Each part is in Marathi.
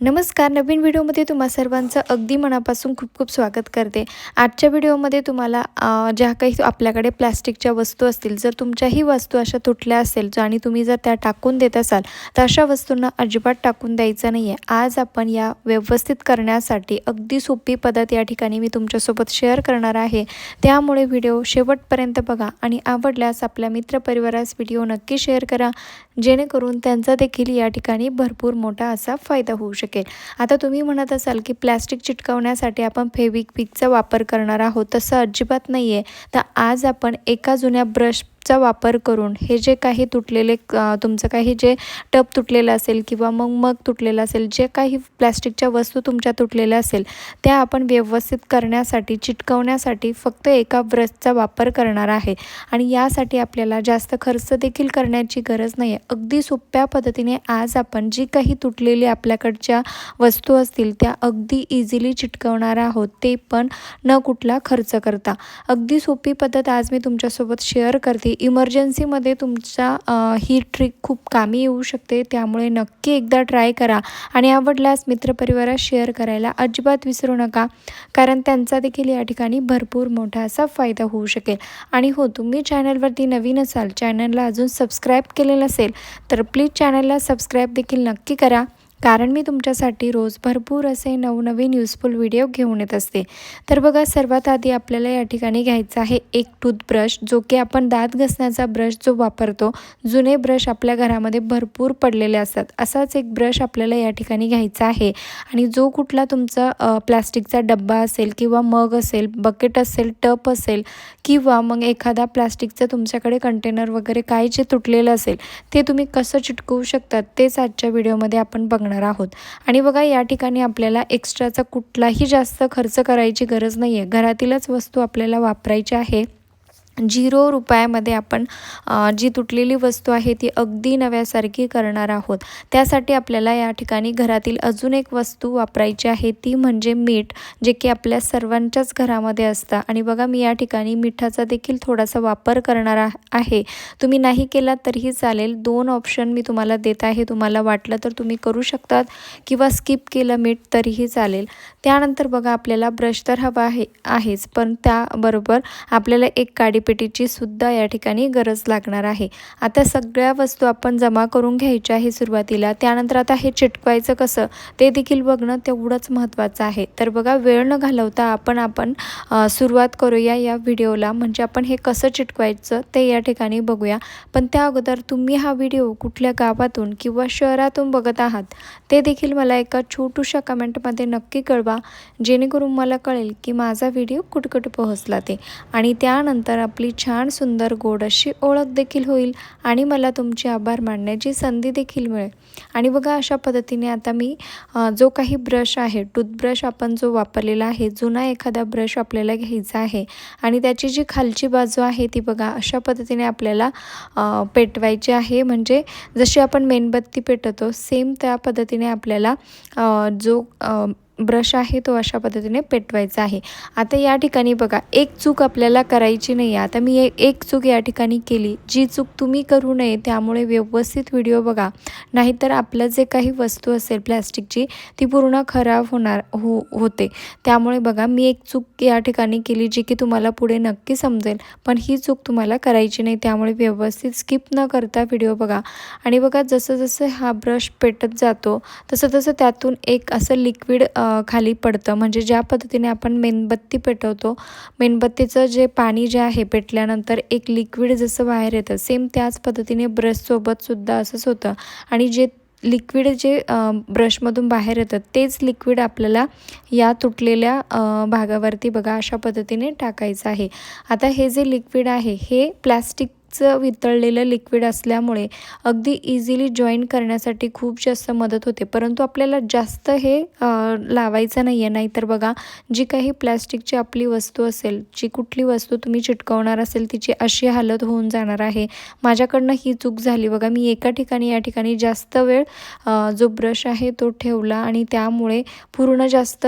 नमस्कार नवीन व्हिडिओमध्ये तुम्हा सर्वांचं अगदी मनापासून खूप खूप स्वागत करते. आजच्या व्हिडिओमध्ये तुम्हाला ज्या काही आपल्याकडे प्लॅस्टिकच्या वस्तू असतील जर तुमच्याही वस्तू अशा तुटल्या असेल जो आणि तुम्ही जर त्या टाकून देत असाल तर अशा वस्तूंना अजिबात टाकून द्यायचं नाही आहे आज आपण या व्यवस्थित करण्यासाठी अगदी सोपी पद्धत या ठिकाणी मी तुमच्यासोबत शेअर करणार आहे. त्यामुळे व्हिडिओ शेवटपर्यंत बघा आणि आवडल्यास आपल्या मित्रपरिवारास व्हिडिओ नक्की शेअर करा. जेणेकरून त्यांचा देखील या ठिकाणी भरपूर मोठा असा फायदा होऊ शकेल. आता तुम्ही म्हणत असाल की प्लॅस्टिक चिटकवण्यासाठी आपण फेविक्विकचा वापर करणार आहोत तसं अजिबात नाही आहे तर आज आपण एका जुन्या ब्रश टबचा वापर करून हे जे काही तुटलेले तुमचं काही जे टब तुटलेलं असेल किंवा मग मग तुटलेलं असेल जे काही प्लॅस्टिकच्या वस्तू तुमच्या तुटलेल्या असेल त्या आपण व्यवस्थित करण्यासाठी चिटकवण्यासाठी फक्त एका ब्रशचा वापर करणार आहे. आणि यासाठी आपल्याला जास्त खर्च देखील करण्याची गरज नाही आहे अगदी सोप्या पद्धतीने आज आपण जी काही तुटलेली आपल्याकडच्या वस्तू असतील त्या अगदी इझिली चिटकवणार आहोत ते पण न कुठला खर्च करता. अगदी सोपी पद्धत आज मी तुमच्यासोबत शेअर करते. इमर्जन्सीमध्ये तुमच्या ही ट्रिक खूप कामी येऊ शकते. त्यामुळे नक्की एकदा ट्राय करा. आणि आवडल्यास मित्रपरिवारात शेअर करायला अजिबात विसरू नका. कारण त्यांचा देखील या ठिकाणी भरपूर मोठा असा फायदा होऊ शकेल. आणि हो तुम्ही चॅनलवरती नवीन असाल चॅनलला अजून सबस्क्राईब केलेलं असेल तर प्लीज चॅनलला सबस्क्राईब देखील नक्की करा. कारण मी तुमच्यासाठी रोज भरपूर असे नवनवीन युजफुल व्हिडिओ घेऊन येत असते. तर बघा सर्वात आधी आपल्याला या ठिकाणी घ्यायचा आहे एक टूथब्रश जो की आपण दात घसण्याचा ब्रश जो वापरतो जुने ब्रश आपल्या घरामध्ये भरपूर पडलेले असतात. असाच एक ब्रश आपल्याला या ठिकाणी घ्यायचा आहे. आणि जो कुठला तुमचा प्लॅस्टिकचा प्लास्टिकचा डब्बा असेल किंवा मग असेल बकेट असेल टप असेल किंवा मग एखादा प्लास्टिकचं तुमच्याकडे कंटेनर वगैरे काय जे तुटलेलं असेल ते तुम्ही कसं चिटकवू शकतात तेच आजच्या व्हिडिओमध्ये आपण सांगणार आहोत. आणि बघा या ठिकाणी आपल्याला एक्स्ट्राचा कुठलाही जास्त खर्च करायची गरज नाही आहे घरातीलच वस्तू आपल्याला वापरायची आहे. झिरो रुपयामध्ये आपण जी तुटलेली वस्तू आहे ती अगदी नव्यासारखी करणार आहोत. त्यासाठी आपल्याला या ठिकाणी घरातील अजून एक वस्तू वापरायची आहे. ती म्हणजे मीठ जे की आपल्या सर्वांच्याच घरामध्ये असतं. आणि बघा मी या ठिकाणी मिठाचा देखील थोडासा वापर करणार आ- आहे. तुम्ही नाही केला तरीही चालेल. दोन ऑप्शन मी तुम्हाला देत आहे. तुम्हाला वाटलं तर तुम्ही करू शकतात किंवा स्किप केलं मीठ तरीही चालेल. त्यानंतर बघा आपल्याला ब्रश तर हवा आहे आहेच. पण त्याबरोबर आपल्याला एक काडीपेटीची सुद्धा या ठिकाणी गरज लागणार आहे. आता सगळ्या वस्तू आपण जमा करून घ्यायच्या आहे सुरुवातीला. त्यानंतर आता हे चिटकवायचं कसं ते देखील बघणं तेवढंच महत्त्वाचं आहे. तर बघा वेळ न घालवता आपण आपण सुरुवात करूया या व्हिडिओला. म्हणजे आपण हे कसं चिटकवायचं ते या ठिकाणी बघूया. पण त्या अगोदर तुम्ही हा व्हिडिओ कुठल्या गावातून किंवा शहरातून बघत आहात ते देखील मला एका छोटूशा कमेंटमध्ये नक्की कळवा. जेणेकरून मला कळेल की माझा व्हिडिओ कुठकुठे पोहोचला ते. आणि त्यानंतर आपली छान सुंदर गोड अशी ओळख देखील होईल आणि मला तुमचे आभार मानण्याची संधी देखील मिळेल. आणि बघा अशा पद्धतीने आता मी जो काही ब्रश आहे टूथब्रश आपण जो वापरलेला आहे जुना एखादा ब्रश आपल्याला घ्यायचा आहे आणि त्याची जी खालची बाजू आहे ती बघा अशा पद्धतीने आपल्याला पेटवायची आहे. म्हणजे जशी आपण मेणबत्ती पेटवतो सेम त्या पद्धतीने आपल्याला जो ब्रश आहे तो अशा पद्धतीने पेटवायचा आहे. आता या ठिकाणी बघा एक चूक आपल्याला करायची नाही आहे आता मी एक चूक या ठिकाणी केली. जी चूक तुम्ही करू नये त्यामुळे व्यवस्थित व्हिडिओ बघा. नाहीतर आपलं जे काही वस्तू असेल प्लॅस्टिकची ती पूर्ण खराब होणार हो होते. त्यामुळे बघा मी एक चूक या ठिकाणी केली जी की तुम्हाला पुढे नक्की समजेल. पण ही चूक तुम्हाला करायची नाही त्यामुळे व्यवस्थित स्किप न करता व्हिडिओ बघा. आणि बघा जसं जसं हा ब्रश पेटत जातो तसं तसं त्यातून एक असं लिक्विड खाली पडतं. म्हणजे ज्या पद्धतीने आपण मेणबत्ती पेटवतो मेणबत्तीचं जे पाणी जे आहे पेटल्यानंतर एक लिक्विड जसं बाहेर येतं सेम त्याच पद्धतीने ब्रशसोबतसुद्धा असंच होतं. आणि जे लिक्विड जे ब्रशमधून बाहेर येतं तेच लिक्विड आपल्याला या तुटलेल्या भागावरती बघा अशा पद्धतीने टाकायचं आहे. आता हे जे लिक्विड आहे हे प्लॅस्टिक वितळलेलं लिक्विड असल्यामुळे अगदी इझिली जॉईन करण्यासाठी खूप जास्त मदत होते. परंतु आपल्याला जास्त हे लावायचं नाही आहे नाहीतर बघा जी काही प्लॅस्टिकची आपली वस्तू असेल जी कुठली वस्तू तुम्ही चिटकवणार असेल तिची अशी हालत होऊन जाणार आहे. माझ्याकडनं ही चूक झाली. बघा मी एका ठिकाणी या ठिकाणी जास्त वेळ जो ब्रश आहे तो ठेवला आणि त्यामुळे पूर्ण जास्त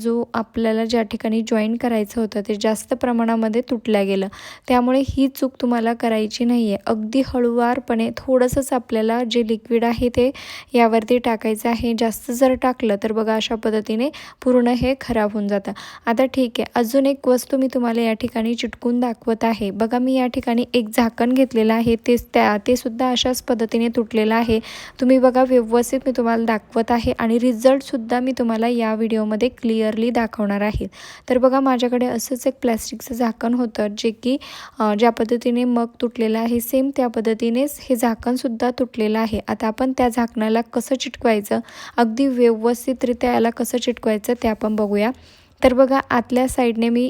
जो आपल्याला ज्या ठिकाणी जॉईन करायचं होतं ते जास्त प्रमाणामध्ये तुटल्या गेलं. त्यामुळे ही चूक तुम्हाला करायची करायची नाही आहे अगदी हळुवारपणे थोडंसंच आपल्याला जे लिक्विड आहे ते यावरती टाकायचं आहे. जास्त जर टाकलं तर बघा अशा पद्धतीने पूर्ण हे खराब होऊन जातं. आता ठीक. आहे अजून एक वस्तू मी तुम्हाला या ठिकाणी चिटकून दाखवत आहे. बघा मी या ठिकाणी एक झाकण घेतलेलं आहे. ते त्या ते सुद्धा अशाच पद्धतीने तुटलेलं आहे. तुम्ही बघा व्यवस्थित मी तुम्हाला दाखवत आहे आणि रिझल्टसुद्धा मी तुम्हाला या व्हिडिओमध्ये क्लिअरली दाखवणार आहे. तर बघा माझ्याकडे असंच एक प्लॅस्टिकचं झाकण होतं जे की ज्या पद्धतीने मग तुटलेलं आहे. सेम त्या पद्धतीनेच हे झाकणसुद्धा तुटलेलं आहे. आता आपण त्या झाकणाला कसं चिटकवायचं? अगदी व्यवस्थितरित्या याला कसं चिटकवायचं ते आपण बघूया. तर बघा आतल्या साईडने मी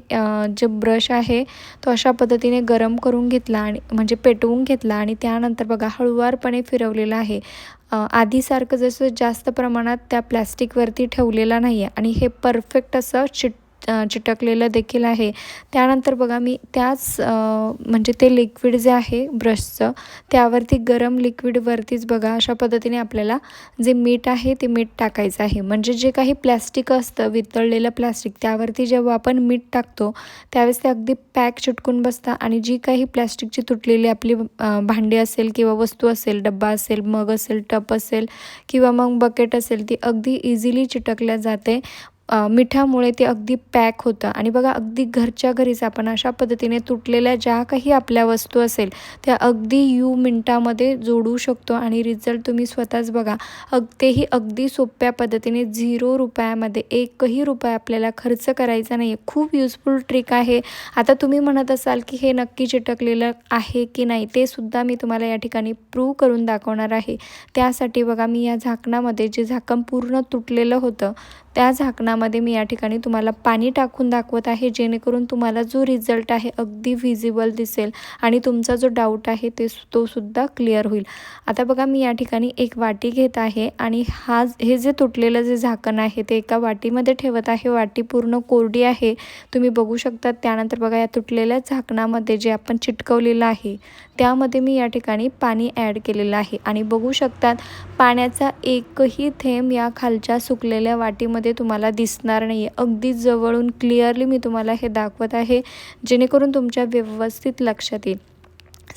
जे ब्रश आहे तो अशा पद्धतीने गरम करून घेतला आणि म्हणजे पेटवून घेतला आणि त्यानंतर बघा हळुवारपणे फिरवलेला आहे. आधीसारखं जसं जास्त प्रमाणात त्या प्लॅस्टिकवरती ठेवलेला नाही आहे आणि हे परफेक्ट असं चिट चिटकलेलं देखील आहे. त्यानंतर बघा मी त्याच म्हणजे ते लिक्विड जे आहे ब्रशचं त्यावरती गरम लिक्विडवरतीच बघा अशा पद्धतीने आपल्याला जे मीठ आहे ते मीठ टाकायचं आहे. म्हणजे जे काही प्लॅस्टिक असतं वितळलेलं प्लॅस्टिक त्यावरती जेव्हा आपण मीठ टाकतो त्यावेळेस ते अगदी पॅक चिटकून बसतं आणि जी काही प्लॅस्टिकची तुटलेली आपली भांडी असेल किंवा वस्तू असेल डब्बा असेल मग असेल टप असेल किंवा मग बकेट असेल ती अगदी इझिली चिटकल्या जाते. मिठामुळे ते अगदी पॅक होतं. आणि बघा अगदी घरच्या घरीच आपण अशा पद्धतीने तुटलेल्या ज्या काही आपल्या वस्तू असेल त्या अगदी यू मिनटामध्ये जोडू शकतो आणि रिझल्ट तुम्ही स्वतःच बघा. अग तेही अगदी सोप्या पद्धतीने झिरो रुपयामध्ये एकही रुपया आपल्याला खर्च करायचा नाही आहे खूप युजफुल ट्रिक आहे. आता तुम्ही म्हणत असाल की हे नक्की चिटकलेलं आहे की नाही ते सुद्धा मी तुम्हाला या ठिकाणी प्रूव्ह करून दाखवणार आहे. त्यासाठी बघा मी या झाकणामध्ये जे झाकण पूर्ण तुटलेलं होतं त्या झाकणामध्ये मी या ठिकाणी तुम्हाला पाणी टाकून दाखवत आहे जेणेकरून तुम्हाला जो रिझल्ट आहे अगदी व्हिजिबल दिसेल आणि तुमचा जो डाऊट आहे ते तो सुद्धा क्लिअर होईल. आता बघा मी या ठिकाणी एक वाटी घेत आहे आणि हा हे जे तुटलेलं जे झाकण आहे ते एका वाटीमध्ये ठेवत आहे. वाटी पूर्ण कोरडी आहे. तुम्ही बघू शकता त्यानंतर बघा या तुटलेल्या झाकणामध्ये जे आपण चिटकवलेलं आहे त्यामध्ये मी या ठिकाणी पाणी ॲड केलेलं आहे. आणि बघू शकतात पाण्याचा एकही थेंब या खालच्या सुकलेल्या वाटीमध्ये तुम्हाला दिसणार नाही आहे अगदी जवळून क्लिअरली मी तुम्हाला हे दाखवत आहे जेणेकरून तुमच्या व्यवस्थित लक्षात येईल.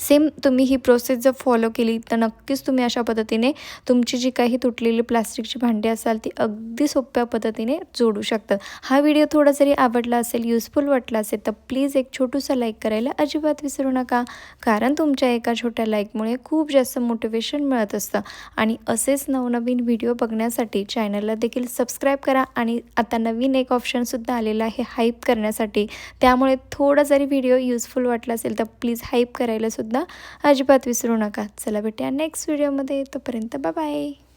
सेम तुम्ही ही प्रोसेस जर फॉलो केली तर नक्कीच तुम्ही अशा पद्धतीने तुमची जी काही तुटलेली प्लास्टिकची भांडी असाल ती अगदी सोप्या पद्धतीने जोडू शकतात हा व्हिडिओ थोडा जरी आवडला असेल युजफुल वाटला असेल तर प्लीज एक छोटूसा लाईक करायला अजिबात विसरू नका. कारण तुमच्या एका छोट्या लाईकमुळे खूप जास्त मोटिवेशन मिळत असतं. आणि असेच नवनवीन व्हिडिओ बघण्यासाठी चॅनलला देखील सबस्क्राईब करा. आणि आता नवीन एक ऑप्शनसुद्धा आलेला आहे हाईप करण्यासाठी. त्यामुळे थोडा जरी व्हिडिओ युजफुल वाटला असेल तर प्लीज हाईप करायला सुद्धा अजिबात विसरू नका. चला भेटूया नेक्स्ट व्हिडिओमध्ये तोपर्यंत बाय